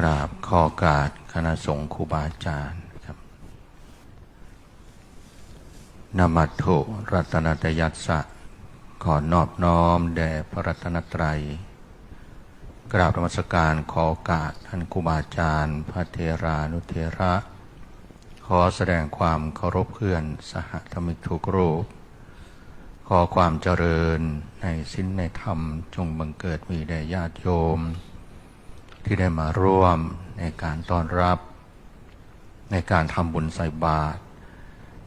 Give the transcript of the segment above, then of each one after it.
กราบขอโอกาสคณะสงฆ์ครูบาอาจารย์ครับนามัตถุรัตนตยัสสะ ขอนอบน้อมแด่พระรัตนตรัย กราบธรรมสการขอกาสท่านครูบาอาจารย์ พระเทรานุเทระ ขอแสดงความเคารพเพื่อนสหธรรมิกทุกรูป ขอความเจริญในสิ้นในธรรมจงบังเกิดมีแด่ญาติโยม ที่ได้มาร่วมในการต้อนรับ ในการทำบุญใส่บาตร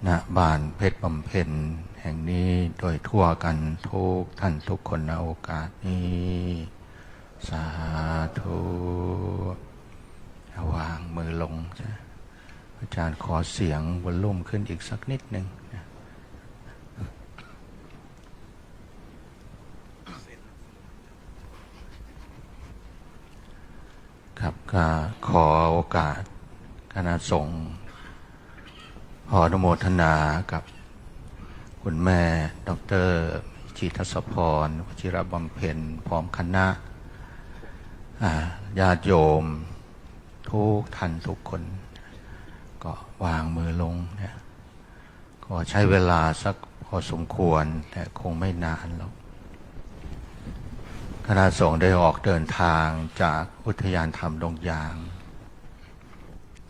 ณบ้านเพชรบำเพ็ญแห่งนี้โดยทั่วกันทุกท่านทุกคนในโอกาสนี้ สาธุวางมือลงอาจารย์ขอเสียงวอลลุ่มขึ้นอีกสักนิดหนึ่งนะครับก็ข อโอกาส คณะสงฆ์ขออนุโมทนากับคุณแม่ดอกเตอรจิตศพรวชิรบำเพ็ญพร้อมคณะอ่าญาติโยม ทุกท่านทุกคน ก็วางมือลงเนี่ยก็ใช้เวลาสักพอสมควร แต่คงไม่นานหรอกคณะสงฆ์ได้ออกเดินทางจากอุทยานธรรมดงยาง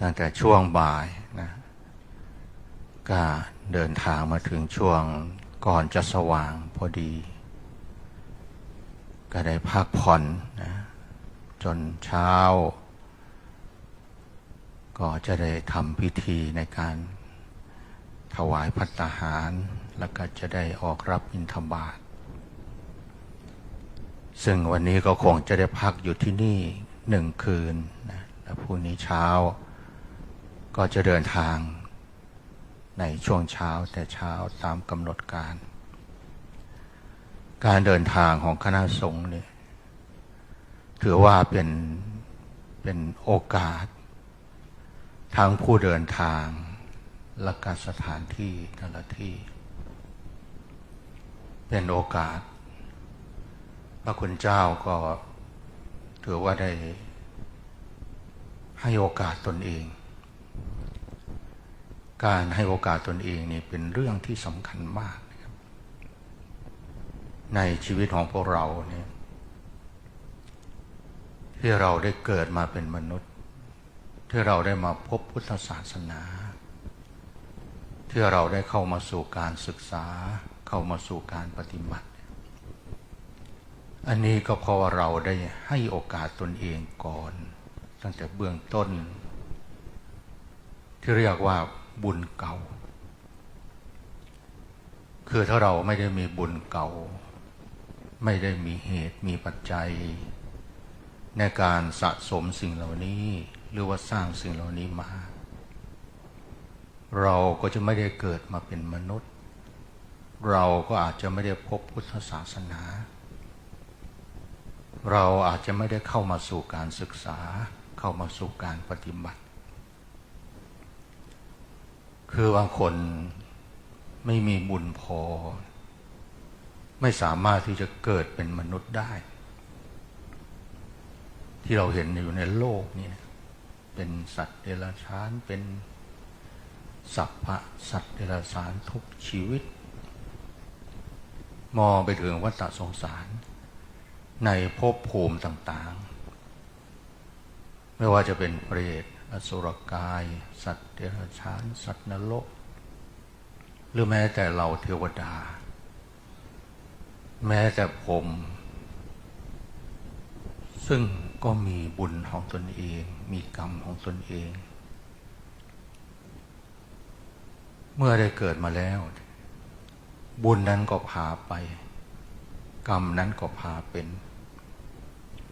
ตั้งแต่ช่วงบ่ายนะก็เดินทางมาถึงช่วงก่อนจะสว่างพอดี ก็ได้พักผ่อนนะจนเช้า ก็จะได้ทำพิธีในการถวายพัตตาหาร แล้วก็จะได้ออกรับอินทบาท ซึ่งวันนี้ก็คงจะได้พักอยู่ที่นี่หนึ่งคืนนะแล้วพรุ่งนี้เช้า ก็จะเดินทางในช่วงเช้าแต่เช้าตามกำหนดการ การเดินทางของคณะสงฆ์เนี่ยถือว่าเป็นเป็นโอกาส ทั้งผู้เดินทางและการสถานที่แต่ละที่ เป็นโอกาส พระคุณเจ้าก็ถือว่าได้ให้โอกาสตนเอง การให้โอกาสตนเองนี่เป็นเรื่องที่สำคัญมากนะครับ ในชีวิตของพวกเราเนี่ยที่เราได้เกิดมาเป็นมนุษย์ ที่เราได้มาพบพุทธศาสนา ที่เราได้เข้ามาสู่การศึกษา เข้ามาสู่การปฏิบัติ อันนี้ก็เพราะว่าเราได้ให้โอกาสตนเองก่อน ตั้งแต่เบื้องต้น ที่เรียกว่า บุญเก่า คือถ้าเราไม่ได้มีบุญเก่า ไม่ได้มีเหตุมีปัจจัย ในการสะสมสิ่งเหล่านี้ หรือว่าสร้างสิ่งเหล่านี้มา เราก็จะไม่ได้เกิดมาเป็นมนุษย์ เราก็อาจจะไม่ได้พบพุทธศาสนา เราอาจจะไม่ได้เข้ามาสู่การศึกษา เข้ามาสู่การปฏิบัติ คือบางคนไม่มีบุญพอ ไม่สามารถที่จะเกิดเป็นมนุษย์ได้ ที่เราเห็นอยู่ในโลกนี่นะเป็นสัตว์เดรัจฉานเป็นสัพพะสัตว์เดรัจฉานทุกชีวิต มองไปถึงวัฏสงสาร ในภพภูมิต่างๆ ไม่ว่าจะเป็นเปรต อสุรกาย สัตว์เดรัจฉาน สัตว์นรก หรือแม้แต่เราเทวดา แม้แต่ผม ซึ่งก็มีบุญของตนเอง มีกรรมของตนเอง เมื่อได้เกิดมาแล้ว บุญนั้นก็พาไป กรรมนั้นก็พาเป็น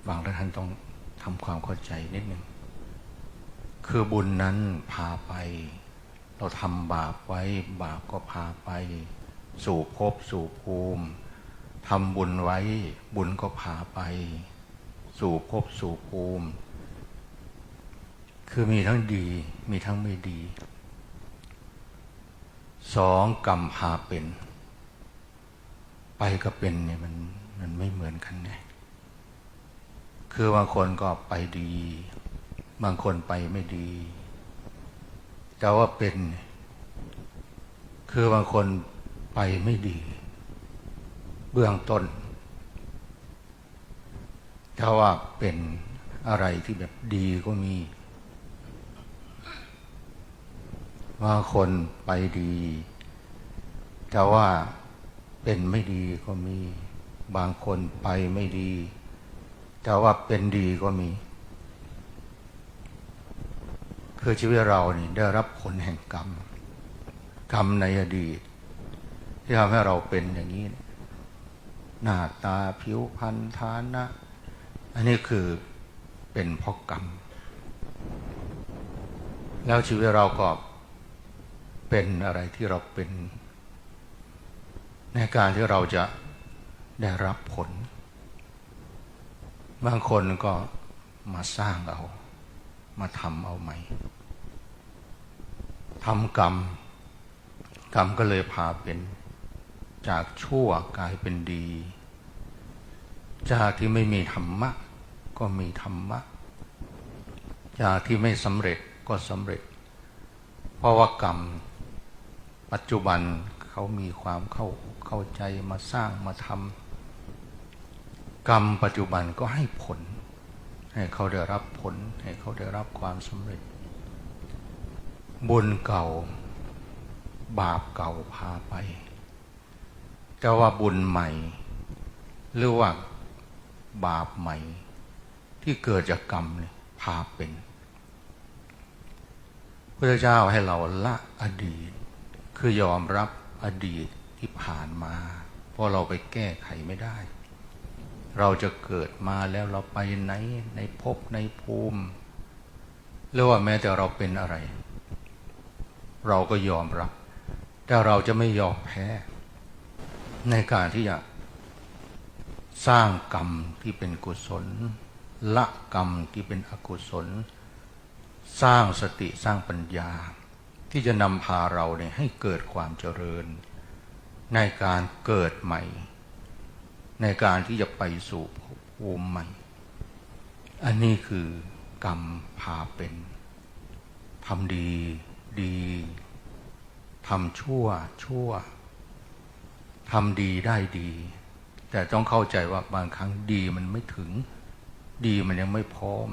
บางท่านต้องทำความเข้าใจนิดหนึ่ง คือบุญนั้นพาไป เราทำบาปไว้บาปก็พาไป สู่ภพสู่ภูมิทำบุญไว้บุญก็พาไป สู่ภพสู่ภูมิ คือมีทั้งดีมีทั้งไม่ดีสองกรรมพาเป็น ไปก็เป็นเนี่ยมันมันไม่เหมือนกันไงคือบางคนก็ไปดี บางคนไปไม่ดีแต่ว่าเป็น คือบางคนไปไม่ดี เบื้องต้นถ้าว่าเป็นอะไรที่แบบดีก็มีบางคนไปดีแต่ว่าเป็นไม่ดีก็มี บางคนไปไม่ดีแต่ว่าเป็นดีก็มี คือชีวิตเรานี่ได้รับผลแห่งกรรม กรรมในอดีต ที่ทำให้เราเป็นอย่างนี้ หน้าตาผิวพรรณฐานะ อันนี้คือเป็นเพราะกรรม แล้วชีวิตเราก็เป็นอะไรที่เราเป็น ในการที่เราจะได้รับผล บางคนก็มาสร้างเอา มาทำเอาใหม่ ทำกรรม กรรมก็เลยพาเป็น จากชั่วกลายเป็นดี จากที่ไม่มีธรรมะ ก็มีธรรมะ จากที่ไม่สำเร็จก็สำเร็จ เพราะว่ากรรม ปัจจุบันเขามีความเข้าเข้าใจมาสร้างมาทำกรรมปัจจุบันก็ให้ผล ให้เขาได้รับผล ให้เขาได้รับความสำเร็จ บุญเก่า บาปเก่าพาไป แต่ว่าบุญใหม่ หรือว่าบาปใหม่ ที่เกิดจากกรรมเนี่ยพาเป็นพระเจ้าให้เราละอดีต คือยอมรับอดีตที่ผ่านมา เพราะเราไปแก้ไขไม่ได้ เราจะเกิดมาแล้วเราไปไหนในภพในภูมิหรือว่าแม้แต่เราเป็นอะไร เราก็ยอมรับ แต่เราจะไม่ยอมแพ้ ในการที่จะสร้างกรรมที่เป็นกุศล ละกรรมที่เป็นอกุศล สร้างสติสร้างปัญญา ที่จะนำพาเราเนี่ยให้เกิดความเจริญ ในการเกิดใหม่ ในการที่จะไปสู่ภูมิใหม่ อันนี้คือกรรมพาเป็นทำดี ดีทำชั่วชั่วทำดีได้ดี แต่ต้องเข้าใจว่าบางครั้งดีมันไม่ถึง ดีมันยังไม่พร้อม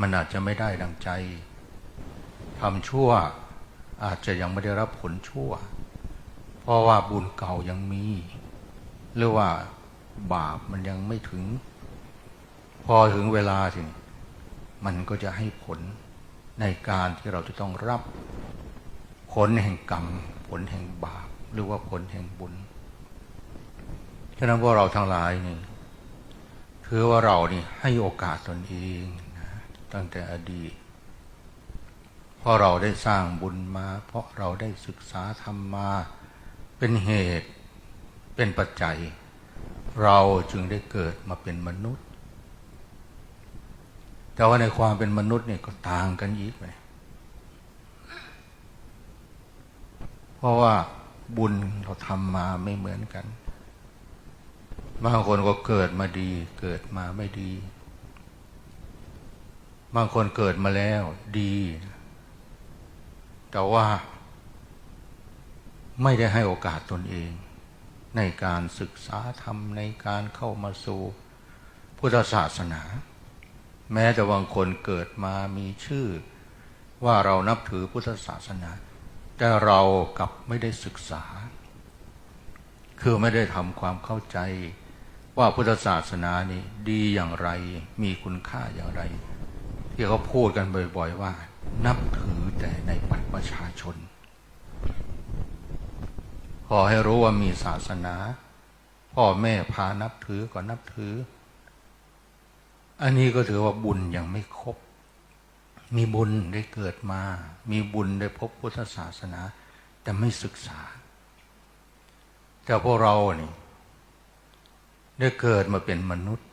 มันอาจจะไม่ได้ดังใจทำชั่วอาจจะยังไม่ได้รับผลชั่ว เพราะว่าบุญเก่ายังมี หรือว่าบาปมันยังไม่ถึง พอถึงเวลาสิมันก็จะให้ผล ในการที่เราจะต้องรับผลแห่งกรรม ผลแห่งบาป หรือว่าผลแห่งบุญ ฉะนั้นพวกเราทั้งหลายนี่ถือว่าเรานี่ให้โอกาสตนเองนะตั้งแต่อดีตเพราะเราได้สร้างบุญมา เพราะเราได้ศึกษาธรรมมาเป็นเหตุเป็นปัจจัย เราจึงได้เกิดมาเป็นมนุษย์ แต่ว่าในความเป็นมนุษย์เนี่ยก็ต่างกันอีกเลยเพราะว่าบุญเราทำมาไม่เหมือนกันบางคนก็เกิดมาดี เกิดมาไม่ดี บางคนเกิดมาแล้วดี แต่ว่า ไม่ได้ให้โอกาสตนเอง ในการศึกษาธรรมในการเข้ามาสู่พุทธศาสนา แม้แต่บางคนเกิดมามีชื่อ ว่าเรานับถือพุทธศาสนา แต่เรากลับไม่ได้ศึกษา คือไม่ได้ทำความเข้าใจ ว่าพุทธศาสนานี่ดีอย่างไร มีคุณค่าอย่างไร ที่เขาพูดกันบ่อย ๆ ว่า นับถือแต่ในบัตประชาชน ขอให้รู้ว่ามีศาสนา พ่อแม่พานับถือก็นับถือ อันนี้ก็ถือว่าบุญยังไม่ครบ มีบุญได้เกิดมา มีบุญได้พบพุทธศาสนา แต่ไม่ศึกษา แต่พวกเราเนี่ได้เกิดมาเป็นมนุษย์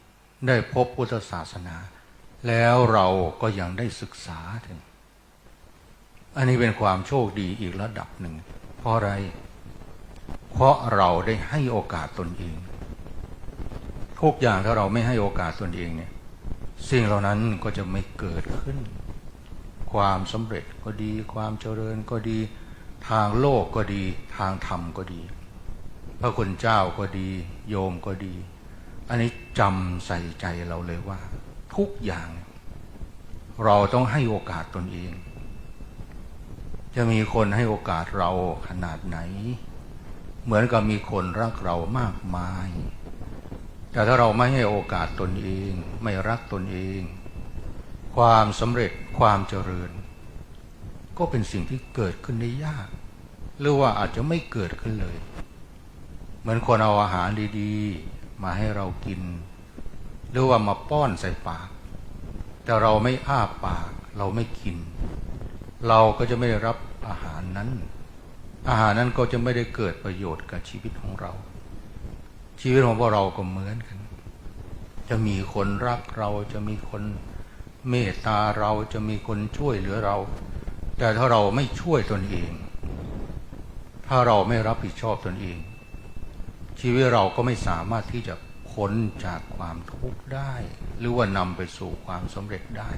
ได้พบพุทธศาสนา แล้วเราก็ยังได้ศึกษาถึง อันนี้เป็นความโชคดีอีกระดับหนึ่ง เพราะอะไร เพราะเราได้ให้โอกาสตนเองทุกอย่างถ้าเราไม่ให้โอกาสตนเองเนี่ย สิ่งเหล่านั้นก็จะไม่เกิดขึ้น ความสำเร็จก็ดี ความเจริญก็ดี ทางโลกก็ดี ทางธรรมก็ดี พระคุณเจ้าก็ดี โยมก็ดี อันนี้จำใส่ใจเราเลยว่า ทุกอย่าง เราต้องให้โอกาสตนเอง จะมีคนให้โอกาสเราขนาดไหน เหมือนกับมีคนรักเรามากมาย แต่ถ้าเราไม่ให้โอกาสตนเอง ไม่รักตนเอง ความสำเร็จความเจริญ ก็เป็นสิ่งที่เกิดขึ้นได้ยาก หรือว่าอาจจะไม่เกิดขึ้นเลย เหมือนคนเอาอาหารดีๆ มาให้เรากิน หรือว่ามาป้อนใส่ปาก แต่เราไม่อ้าปาก เราไม่กิน เราก็จะไม่ได้รับอาหารนั้น อาหารนั้นก็จะไม่ได้เกิดประโยชน์กับชีวิตของเรา ชีวิตของพวกเราก็เหมือนกัน จะมีคนรักเราจะมีคนเมตตาเราจะมีคนช่วยเหลือเรา แต่ถ้าเราไม่ช่วยตนเอง ถ้าเราไม่รับผิดชอบตนเอง ชีวิตเราก็ไม่สามารถที่จะพ้นจากความทุกข์ได้ หรือว่านำไปสู่ความสำเร็จได้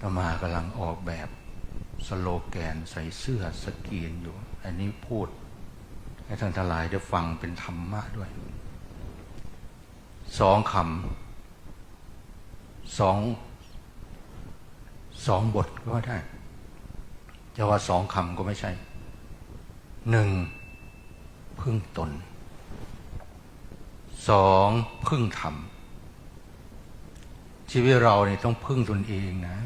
ตมากำลังออกแบบสโลแกนใส่เสื้อสกีนอยู่ อันนี้พูด ให้ท่านทลายได้ฟังเป็นธรรมะด้วย สองคำสองสองบทก็ได้จะว่าสองคำก็ไม่ใช่หนึ่งพึ่งตนสองพึ่งธรรมชีวิตเราเนี่ยต้องพึ่งตนเองนะ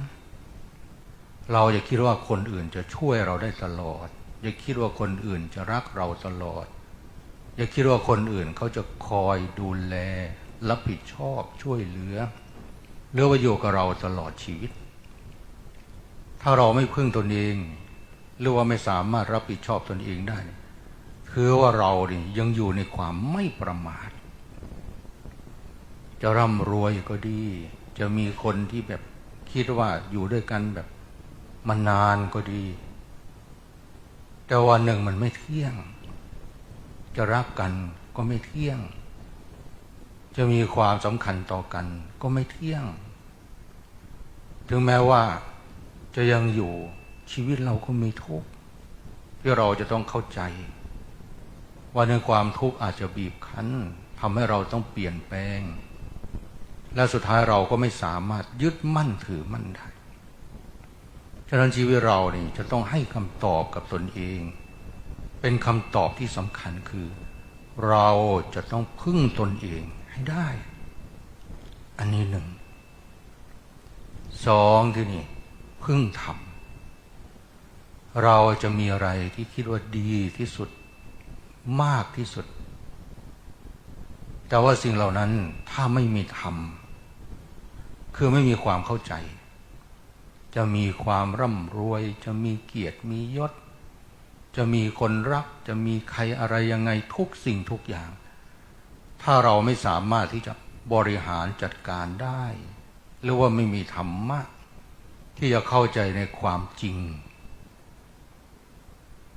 เราอย่าคิดว่าคนอื่นจะช่วยเราได้ตลอด อย่าคิดว่าคนอื่นจะรักเราตลอด อย่าคิดว่าคนอื่นเขาจะคอยดูแล รับผิดชอบช่วยเหลือหรือว่าอยู่กับเราตลอดชีวิต ถ้าเราไม่พึ่งตนเอง หรือว่าไม่สามารถรับผิดชอบตนเองได้ คือว่าเราเนี่ยยังอยู่ในความไม่ประมาท จะร่ำรวยก็ดี จะมีคนที่แบบคิดว่าอยู่ด้วยกันแบบมานานก็ดี แต่วันหนึ่งมันไม่เที่ยง จะรักกันก็ไม่เที่ยง จะมีความสำคัญต่อกันก็ไม่เที่ยง ถึงแม้ว่าจะยังอยู่ชีวิตเราก็มีทุกข์ที่เราจะต้องเข้าใจ ว่าในความทุกข์อาจจะบีบคั้นทำให้เราต้องเปลี่ยนแปลง และสุดท้ายเราก็ไม่สามารถยึดมั่นถือมั่นได้ ฉะนั้นชีวิตเรานี่จะต้องให้คำตอบกับตนเอง เป็นคำตอบที่สำคัญคือ เราจะต้องพึ่งตนเองให้ได้ อันนี้หนึ่งสองที่นี่พึ่งธรรมเราจะมีอะไรที่คิดว่าดีที่สุดมากที่สุด แต่ว่าสิ่งเหล่านั้นถ้าไม่มีธรรมคือไม่มีความเข้าใจ จะมีความร่ำรวย จะมีเกียรติมียศ จะมีคนรัก จะมีใครอะไรยังไงทุกสิ่งทุกอย่าง ถ้าเราไม่สามารถที่จะบริหารจัดการได้ หรือว่าไม่มีธรรมะที่จะเข้าใจในความจริง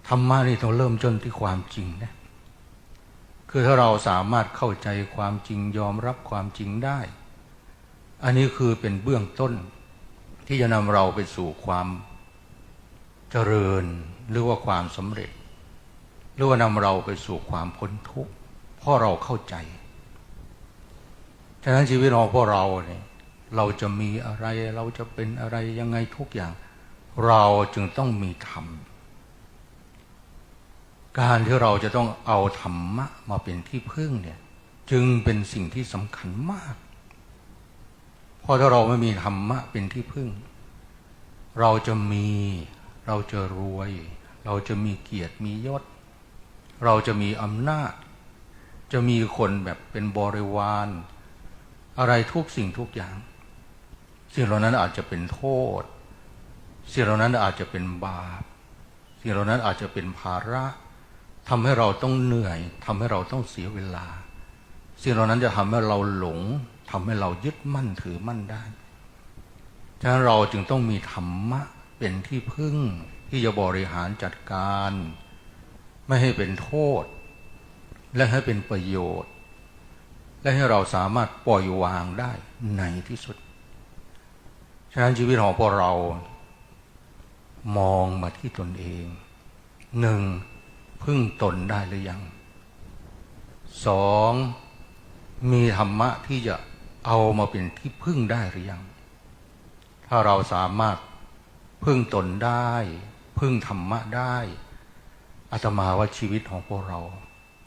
ธรรมะนี่ต้องเริ่มจนที่ความจริงนะคือถ้าเราสามารถเข้าใจความจริงยอมรับความจริงได้ อันนี้คือเป็นเบื้องต้น ที่จะนำเราไปสู่ความเจริญหรือว่าความสำเร็จ หรือว่านำเราไปสู่ความพ้นทุกข์เพราะเราเข้าใจ ฉะนั้นชีวิตของพวกเราเนี่ยเราจะมีอะไรเราจะเป็นอะไรยังไงทุกอย่าง เราจึงต้องมีธรรม การที่เราจะต้องเอาธรรมะมาเป็นที่พึ่งเนี่ยจึงเป็นสิ่งที่สำคัญมาก ราะถ้าเราไม่มีธรรมะเป็นที่พึ่ง เราจะมี เราจะรวย เราจะมีเกียรติมียศ เราจะมีอำนาจ จะมีคนแบบเป็นบริวาร อะไรทุกสิ่งทุกอย่าง สิ่งเหล่านั้นอาจจะเป็นโทษ สิ่งเหล่านั้นอาจจะเป็นบาป สิ่งเหล่านั้นอาจจะเป็นภาระทำให้เราต้องเหนื่อยทำให้เราต้องเสียเวลา สิ่งเหล่านั้นจะทำให้เราหลง ทำให้เรายึดมั่นถือมั่นได้ฉะนั้นเราจึงต้องมีธรรมะเป็นที่พึ่งที่จะบริหารจัดการ ไม่ให้เป็นโทษ และให้เป็นประโยชน์ และให้เราสามารถปล่อยวางได้ในที่สุด ฉะนั้นชีวิตของพวกเรา มองมาที่ตนเองหนึ่งพึ่งตนได้หรือยังสองมีธรรมะที่จะ เอามาเป็นที่พึ่งได้หรือยัง ถ้าเราสามารถพึ่งตนได้ พึ่งธรรมะได้อาตมาว่าชีวิตของพวกเรา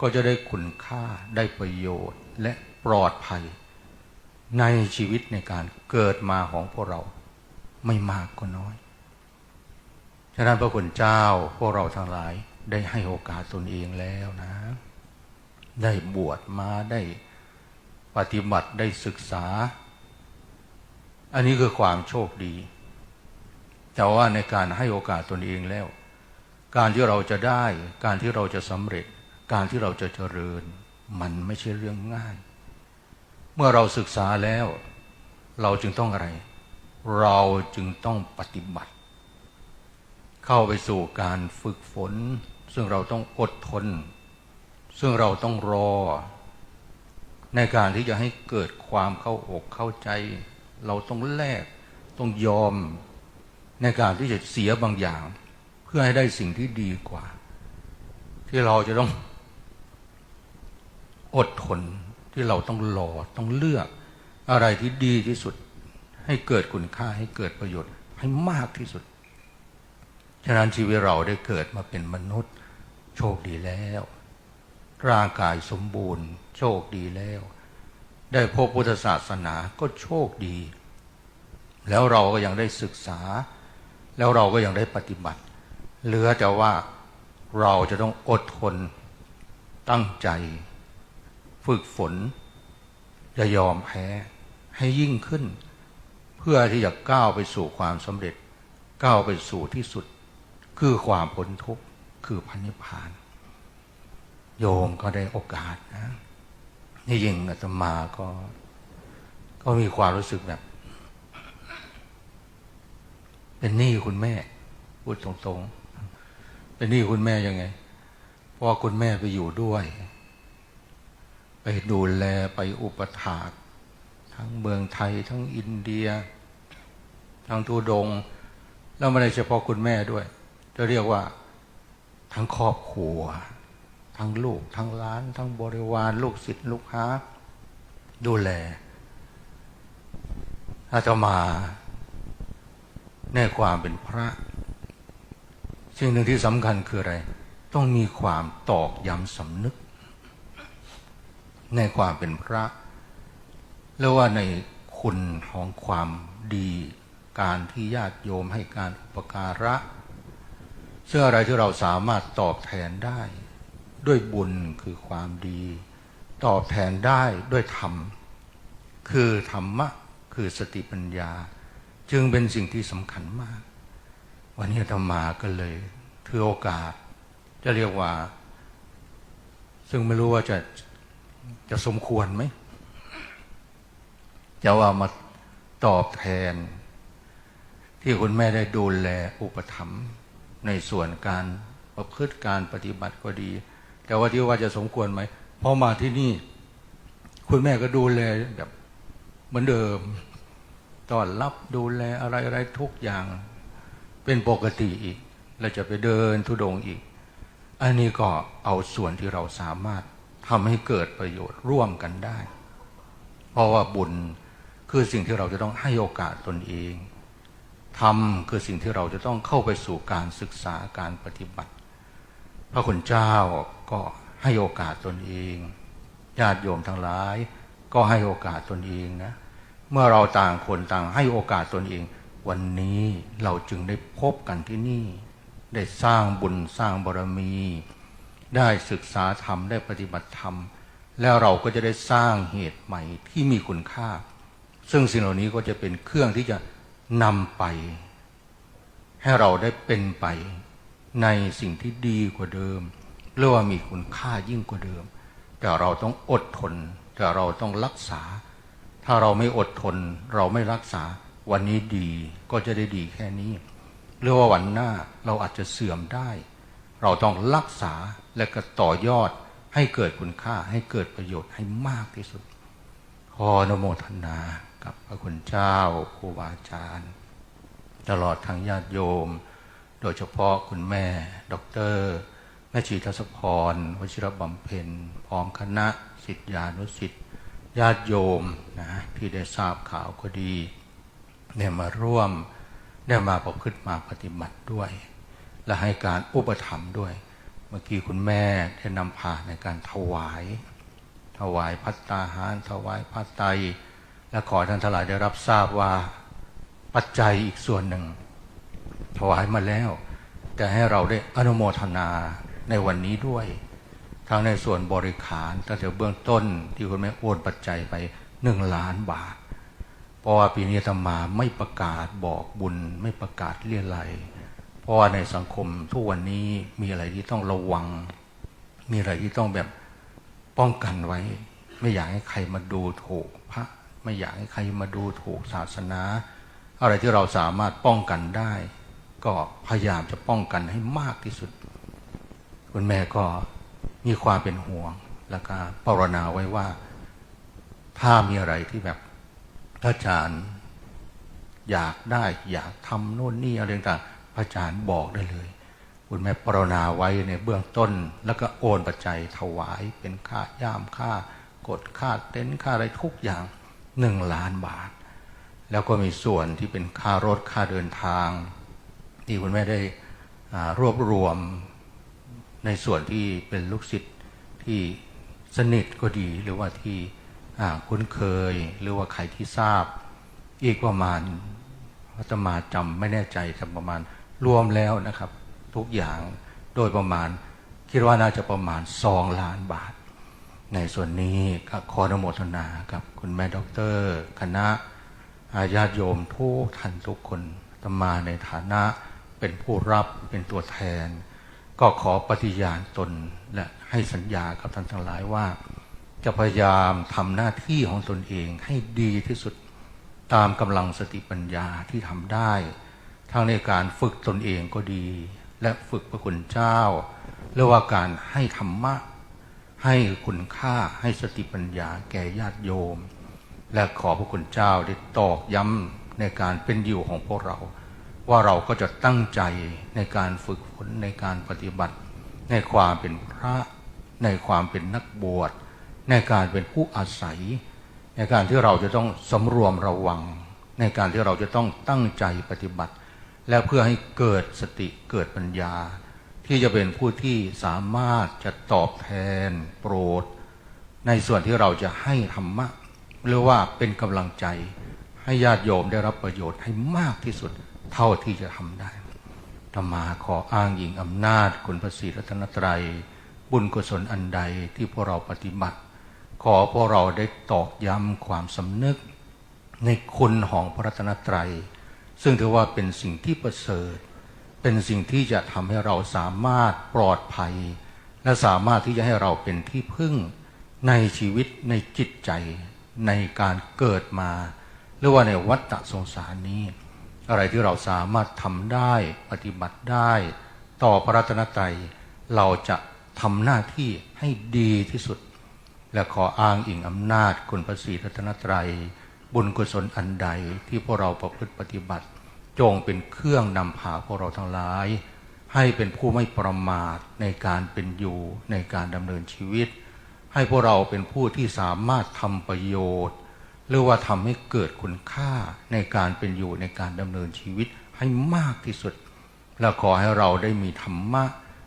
ก็จะได้คุณค่าได้ประโยชน์และปลอดภัย ในชีวิตในการเกิดมาของพวกเราไม่มากก็น้อย ฉะนั้นพระคุณเจ้าพวกเราทั้งหลายได้ให้โอกาสตนเองแล้วนะ ได้บวชมาได้ ปฏิบัติได้ศึกษา อันนี้คือความโชคดี แต่ว่าในการให้โอกาสตนเองแล้ว การที่เราจะได้ การที่เราจะสำเร็จ การที่เราจะเจริญ มันไม่ใช่เรื่องง่าย เมื่อเราศึกษาแล้ว เราจึงต้องอะไร เราจึงต้องปฏิบัติ เข้าไปสู่การฝึกฝน ซึ่งเราต้องอดทน ซึ่งเราต้องรอ ในการที่จะให้เกิดความเข้าอกเข้าใจ เราต้องแลกต้องยอม ในการที่จะเสียบางอย่าง เพื่อให้ได้สิ่งที่ดีกว่า ที่เราจะต้อง อดทนที่เราต้องรอต้องเลือก อะไรที่ดีที่สุด ให้เกิดคุณค่าให้เกิดประโยชน์ ให้มากที่สุดฉะนั้นชีวิตเราได้เกิดมาเป็นมนุษย์ โชคดีแล้ว ร่างกายสมบูรณ์ โชคดีแล้ว ได้พบพุทธศาสนาก็โชคดี แล้วเราก็ยังได้ศึกษา แล้วเราก็ยังได้ปฏิบัติ เหลือแต่ว่าเราจะต้องอดทนตั้งใจ ฝึกฝนจะยอมแพ้ให้ยิ่งขึ้น เพื่อที่จะก้าวไปสู่ความสำเร็จ ก้าวไปสู่ที่สุด คือความพ้นทุกข์คือพันนิพพาน โยมก็ได้โอกาสนะนี่ยิ่งอาตมาก็ ก็มีความรู้สึกแบบ เป็นหนี้คุณแม่ พูดตรงๆ เป็นหนี้คุณแม่ยังไง เพราะคุณแม่ไปอยู่ด้วย ไปดูแลไปอุปถาก ทั้งเมืองไทย ทั้งอินเดีย ทั้งทูดง แล้วไม่ได้เฉพาะคุณแม่ด้วย จะเรียกว่า ทั้งครอบครัว ทั้งลูก ทั้งหล้าน ทั้งบริวาร ลูกศิษย์ลูกหาดูแลอาตมาในความเป็นพระสิ่งหนึ่งที่สำคัญคืออะไร ต้องมีความตอกย้ำสำนึก ในความเป็นพระแล้วว่าในคุณของความดีการที่ญาติโยมให้การอุปการะเชื่ออะไรที่เราสามารถตอบแทนได้ ด้วยบุญคือความดี ตอบแทนได้ด้วยธรรม คือธรรมะ คือสติปัญญา จึงเป็นสิ่งที่สำคัญมาก วันนี้ธรรมาก็เลยถือโอกาส จะเรียกว่า ซึ่งไม่รู้ว่าจะจะสมควรไหมจะว่ามาตอบแทน ที่คุณแม่ได้ดูแลอุปถัมภ์ในส่วนการประพฤติการปฏิบัติก็ดี แต่ว่าที่ว่าจะสมควรไหมพอมาที่นี่ คุณแม่ก็ดูแลแบบเหมือนเดิมต้อนรับดูแลอะไรอะไรทุกอย่างเป็นปกติอีกเราจะไปเดินทุดงอีก อันนี้ก็เอาส่วนที่เราสามารถทำให้เกิดประโยชน์ร่วมกันได้ เพราะว่าบุญคือสิ่งที่เราจะต้องให้โอกาสตนเองทำคือสิ่งที่เราจะต้องเข้าไปสู่การศึกษาการปฏิบัติ พระคุณเจ้า ก็ให้โอกาสตนเองญาติโยมทั้งหลาย ก็ให้โอกาสตนเองนะ เมื่อเราต่างคนต่างให้โอกาสตนเอง วันนี้เราจึงได้พบกันที่นี่ ได้สร้างบุญสร้างบารมี ได้ศึกษาธรรมได้ปฏิบัติธรรม แล้วเราก็จะได้สร้างเหตุใหม่ที่มีคุณค่า ซึ่งสิ่งเหล่านี้ก็จะเป็นเครื่องที่จะนำไป ให้เราได้เป็นไปในสิ่งที่ดีกว่าเดิม เรียกว่ามีคุณค่ายิ่งกว่าเดิม แต่เราต้องอดทน แต่เราต้องรักษา ถ้าเราไม่อดทน เราไม่รักษา วันนี้ดีก็จะได้ดีแค่นี้เรียกว่าวันหน้าเราอาจจะเสื่อมได้ เราต้องรักษาและก็ต่อยอดให้เกิดคุณค่าให้เกิดประโยชน์ให้มากที่สุดขอนโมทนากับพระคุณเจ้าครูบาอาจารย์ ตลอดทั้งญาติโยม โดยเฉพาะคุณแม่ด็อกเตอร์ แม่ชีทศพรวชิรบำเพ็ญพร้อมคณะสิทธิานุสิทธิญาติโยมนะที่ได้ทราบข่าวก็ดีได้มาร่วมได้มาประพฤติมาปฏิบัติด้วย และให้การอุปถัมภ์ด้วย เมื่อกี้คุณแม่ได้นำพาในการถวาย ถวายพัตตาหาร ถวายพระไตและขอท่านทั้งหลายได้รับทราบว่าปัจจัยอีกส่วนหนึ่ง ถวายมาแล้ว แต่ให้เราได้อนุโมทนา ในวันนี้ด้วย ทั้งในส่วนบริขารตั้งแต่เบื้องต้นที่คุณแม่โอนปัจจัยไปหนึ่งล้านบาทเพราะว่าปีนี้อาตมาไม่ประกาศบอกบุญไม่ประกาศเรียอะไรยเพราะว่าในสังคมทุกวันนี้มีอะไรที่ต้องระวัง มีอะไรที่ต้องแบบป้องกันไว้ ไม่อยากให้ใครมาดูถูกพระไม่อยากให้ใครมาดูถูกศาสนา อะไรที่เราสามารถป้องกันได้ ก็พยายามจะป้องกันให้มากที่สุด คุณแม่ก็มีความเป็นห่วง แล้วก็ภาวนาไว้ว่า ถ้ามีอะไรที่แบบพระอาจารย์อยากได้อยากทำโน่นนี่อะไรต่างพระอาจารย์บอกได้เลย คุณแม่ปรนนาไว้ในเบื้องต้น แล้วก็โอนปัจจัยถวายเป็นค่าย่ามค่ากดค่าเต็นท์ค่าอะไรทุกอย่างหนึ่งล้านบาท แล้วก็มีส่วนที่เป็นค่ารถค่าเดินทาง ที่คุณแม่ได้รวบรวม ในส่วนที่เป็นลูกศิษย์ที่สนิทก็ดีหรือว่าที่คุ้นเคย หรือว่าใครที่ทราบ อีกประมาณอาตมาจำไม่แน่ใจแต่ประมาณรวมแล้วนะครับ ทุกอย่างโดยประมาณ คิดว่าน่าจะประมาณสองล้านบาท ในส่วนนี้ก็ขออนุโมทนากับคุณแม่ด็อกเตอร์ คณะอาญาโยมทุกท่านทุกคนตมาในฐานะเป็นผู้รับเป็นตัวแทน ก็ขอปฏิญาณตนและให้สัญญากับท่านทั้งหลายว่า จะพยายามทำหน้าที่ของตนเองให้ดีที่สุดตามกำลังสติปัญญาที่ทำได้ ทั้งในการฝึกตนเองก็ดี และฝึกพระคุณเจ้าหรือว่าการให้ธรรมะ ให้คุณค่าให้สติปัญญาแก่ญาติโยม และขอพระคุณเจ้าได้ตอกย้ำในการเป็นอยู่ของพวกเรา ว่าเราก็จะตั้งใจในการฝึกฝนในการปฏิบัติ ในความเป็นพระ ในความเป็นนักบวช ในการเป็นผู้อาศัย ในการที่เราจะต้องสำรวมระวัง ในการที่เราจะต้องตั้งใจปฏิบัติ และเพื่อให้เกิดสติเกิดปัญญา ที่จะเป็นผู้ที่สามารถจะตอบแทนโปรด ในส่วนที่เราจะให้ธรรมะหรือว่าเป็นกำลังใจให้ญาติโยมได้รับประโยชน์ให้มากที่สุด เท่าที่จะทำได้ธรรมาขออ้างอิงอำนาจคุณพระศรีรัตนตรัย บุญกุศลอันใดที่พวกเราปฏิบัติ ขอพวกเราได้ตอกย้ำความสำนึก ในคุณของพระรัตนตรัย ซึ่งถือว่าเป็นสิ่งที่ประเสริฐ เป็นสิ่งที่จะทำให้เราสามารถปลอดภัย และสามารถที่จะให้เราเป็นที่พึ่งในชีวิตในจิตใจในการเกิดมา หรือว่าในวัฏสงสารนี้ อะไรที่เราสามารถทำได้ปฏิบัติได้ ต่อพระรัตนตรัย เราจะทำหน้าที่ให้ดีที่สุด และขออ้างอิงอำนาจคุณพระศรีรัตนตรัย บุญกุศลอันใดที่พวกเราประพฤติปฏิบัติ จงเป็นเครื่องนำพาพวกเราทั้งหลาย ให้เป็นผู้ไม่ประมาทในการเป็นอยู่ในการดำเนินชีวิต ให้พวกเราเป็นผู้ที่สามารถทำประโยชน์ หรือว่าทำให้เกิดคุณค่าในการเป็นอยู่ในการดำเนินชีวิตให้มากที่สุด และขอให้เราได้มีธรรมะ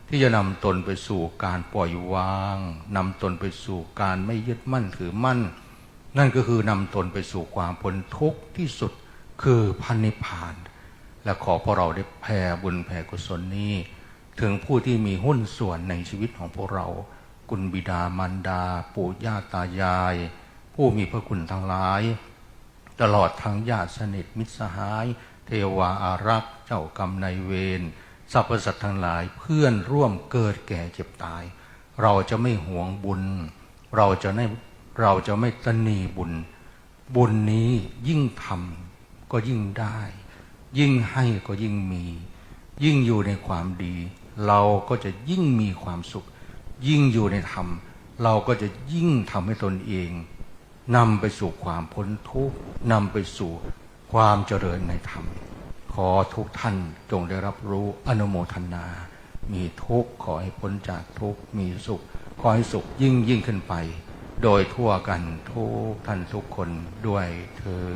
ที่จะนำตนไปสู่การปล่อยวางนำตนไปสู่การไม่ยึดมั่นถือมั่น นั่นก็คือนำตนไปสู่ความพ้นทุกข์ที่สุดคือพันนิพพาน และขอพวกเราได้แผ่บุญแผ่กุศลนี้ ถึงผู้ที่มีหุ้นส่วนในชีวิตของพวกเรา คุณบิดามารดา ปู่ย่าตายาย ผู้มีพระคุณทั้งหลาย ตลอดทั้งญาติสนิทมิตรสหาย เทวาอารักษ์เจ้ากรรมนายเวรสรรพสัตว์ทั้งหลายเพื่อนร่วมเกิดแก่เจ็บตาย เราจะไม่หวงบุญ เราจะไม่เราจะไม่ตนีบุญ บุญนี้ยิ่งทำก็ยิ่งได้ ยิ่งให้ก็ยิ่งมี ยิ่งอยู่ในความดี เราก็จะยิ่งมีความสุข ยิ่งอยู่ในธรรม เราก็จะยิ่งทำให้ตนเอง นำไปสู่ความพ้นทุกข์นำไปสู่ความเจริญในธรรม ขอทุกท่านจงได้รับรู้อนุโมทนา มีทุกข์ขอให้พ้นจากทุกข์มีสุข ขอให้สุขยิ่งยิ่งขึ้นไป โดยทั่วกันทุกท่านทุกคนด้วยเธอ